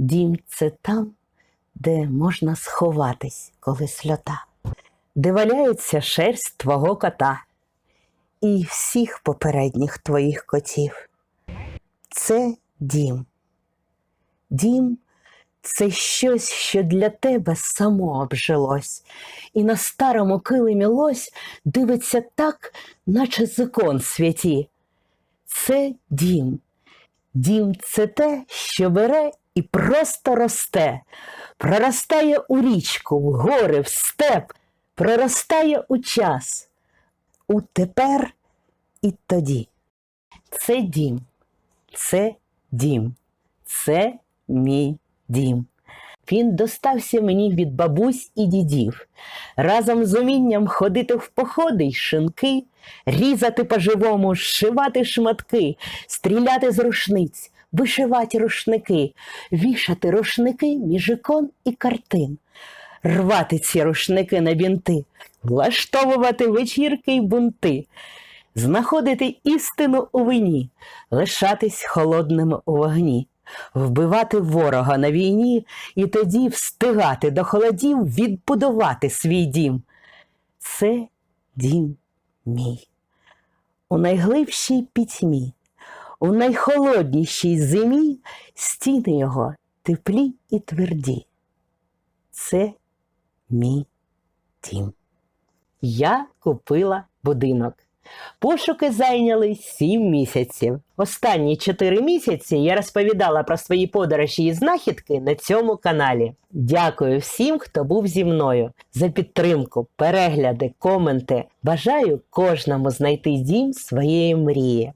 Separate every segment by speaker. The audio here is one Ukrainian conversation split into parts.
Speaker 1: Дім це там, де можна сховатись, коли сльота, де валяється шерсть твого кота і всіх попередніх твоїх котів. Це дім. Дім це щось, що для тебе само обжилось, і на старому килимі лось дивиться так, наче закон святі. Це дім. Дім це те, що бере і просто росте, проростає у річку, в гори, в степ, проростає у час, у тепер і тоді. Це дім, це дім, це мій дім. Він достався мені від бабусь і дідів, разом з умінням ходити в походи й шинки, різати по-живому, зшивати шматки, стріляти з рушниць, вишивати рушники, вішати рушники між ікон і картин, рвати ці рушники на бінти, влаштовувати вечірки й бунти, знаходити істину у вині, лишатись холодними у вогні вбивати ворога на війні і тоді встигати до холодів відбудувати свій дім. Це дім мій. У найглибшій пітьмі, у найхолоднішій зимі стіни його теплі і тверді. Це мій дім. Я купила будинок. Пошуки зайняли сім місяців. Останні чотири місяці я розповідала про свої подорожі і знахідки на цьому каналі. Дякую всім, хто був зі мною за підтримку, перегляди, коменти. Бажаю кожному знайти дім своєї мрії.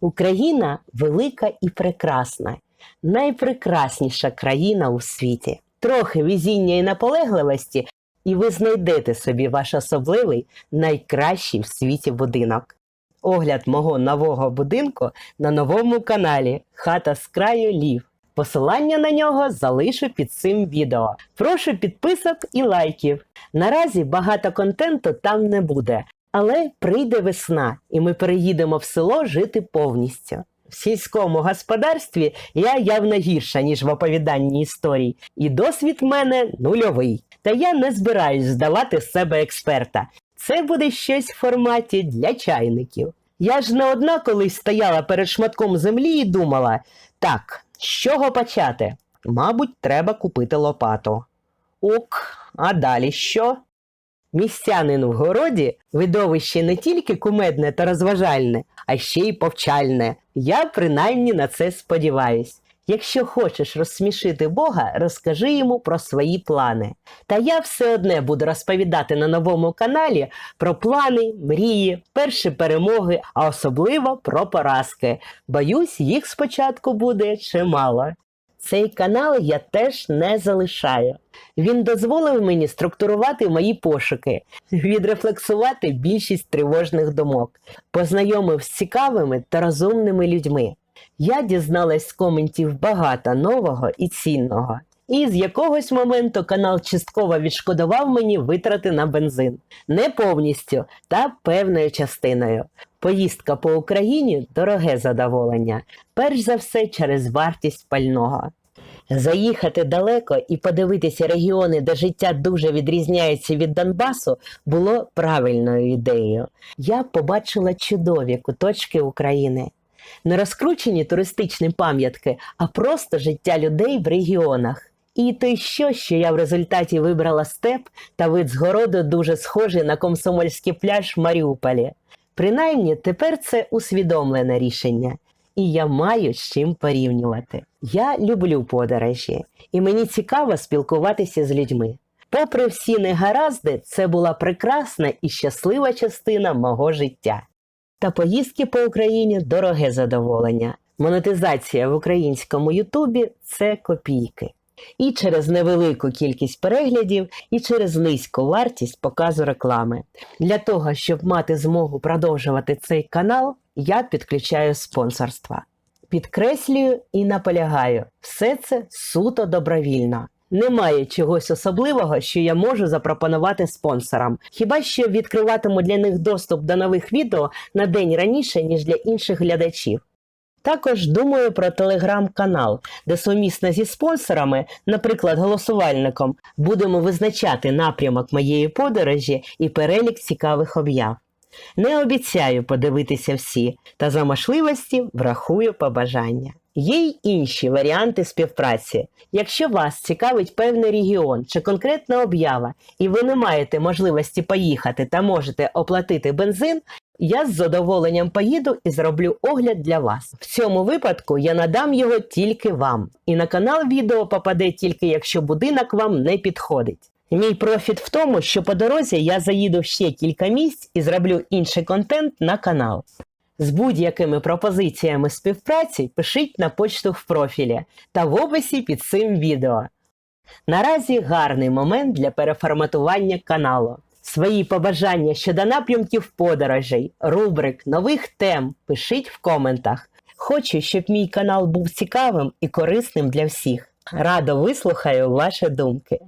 Speaker 1: Україна велика і прекрасна, найпрекрасніша країна у світі. Трохи везіння і наполегливості, і ви знайдете собі ваш особливий найкращий в світі будинок. Огляд мого нового будинку на новому каналі Хата з краю Лів. Посилання на нього залишу під цим відео. Прошу підписок і лайків. Наразі багато контенту там не буде, але прийде весна, і ми переїдемо в село жити повністю. В сільському господарстві я явно гірша, ніж в оповіданні історій, і досвід в мене нульовий. Та я не збираюсь здавати з себе експерта. Це буде щось в форматі для чайників. Я ж не одна колись стояла перед шматком землі і думала: так, з чого почати? Мабуть, треба купити лопату. Ок, а далі що? Містянин в городі видовище не тільки кумедне та розважальне, а ще й повчальне. Я принаймні на це сподіваюсь. Якщо хочеш розсмішити Бога, розкажи йому про свої плани. Та я все одне буду розповідати на новому каналі про плани, мрії, перші перемоги, а особливо про поразки. Боюсь, їх спочатку буде чимало. Цей канал я теж не залишаю. Він дозволив мені структурувати мої пошуки, відрефлексувати більшість тривожних думок, познайомив з цікавими та розумними людьми. Я дізналась з коментів багато нового і цінного. І з якогось моменту канал частково відшкодував мені витрати на бензин. Не повністю, та певною частиною. Поїздка по Україні дороге задоволення, перш за все через вартість пального. Заїхати далеко і подивитися регіони, де життя дуже відрізняється від Донбасу, було правильною ідеєю. Я побачила чудові куточки України. Не розкручені туристичні пам'ятки, а просто життя людей в регіонах. І то що, що я в результаті вибрала степ та вид з городу дуже схожий на комсомольський пляж в Маріуполі. Принаймні, тепер це усвідомлене рішення, і я маю з чим порівнювати. Я люблю подорожі, і мені цікаво спілкуватися з людьми. Попри всі негаразди, це була прекрасна і щаслива частина мого життя. Та поїздки по Україні дороге задоволення. Монетизація в українському Ютубі це копійки. І через невелику кількість переглядів, і через низьку вартість показу реклами. Для того, щоб мати змогу продовжувати цей канал, я підключаю спонсорства. Підкреслюю і наполягаю, все це суто добровільно. Немає чогось особливого, що я можу запропонувати спонсорам, хіба що відкриватиму для них доступ до нових відео на день раніше, ніж для інших глядачів. Також думаю про телеграм-канал, де сумісно зі спонсорами, наприклад, голосувальником, будемо визначати напрямок моєї подорожі і перелік цікавих об'яв. Не обіцяю подивитися всі, та за можливості врахую побажання. Є й інші варіанти співпраці. Якщо вас цікавить певний регіон чи конкретна об'ява, і ви не маєте можливості поїхати та можете оплатити бензин, я з задоволенням поїду і зроблю огляд для вас. В цьому випадку я надам його тільки вам. І на канал відео попаде тільки якщо будинок вам не підходить. Мій профіт в тому, що по дорозі я заїду ще кілька місць і зроблю інший контент на канал. З будь-якими пропозиціями співпраці пишіть на почту в профілі та в описі під цим відео. Наразі гарний момент для переформатування каналу. Свої побажання щодо напрямків подорожей, рубрик, нових тем пишіть в коментах. Хочу, щоб мій канал був цікавим і корисним для всіх. Радо вислухаю ваші думки.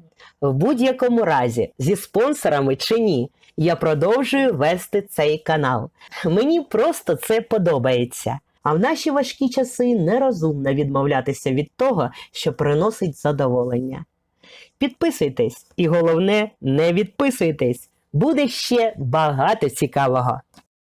Speaker 1: В будь-якому разі, зі спонсорами чи ні, я продовжую вести цей канал. Мені просто це подобається. А в наші важкі часи нерозумно відмовлятися від того, що приносить задоволення. Підписуйтесь і головне, не відписуйтесь. Буде ще багато цікавого.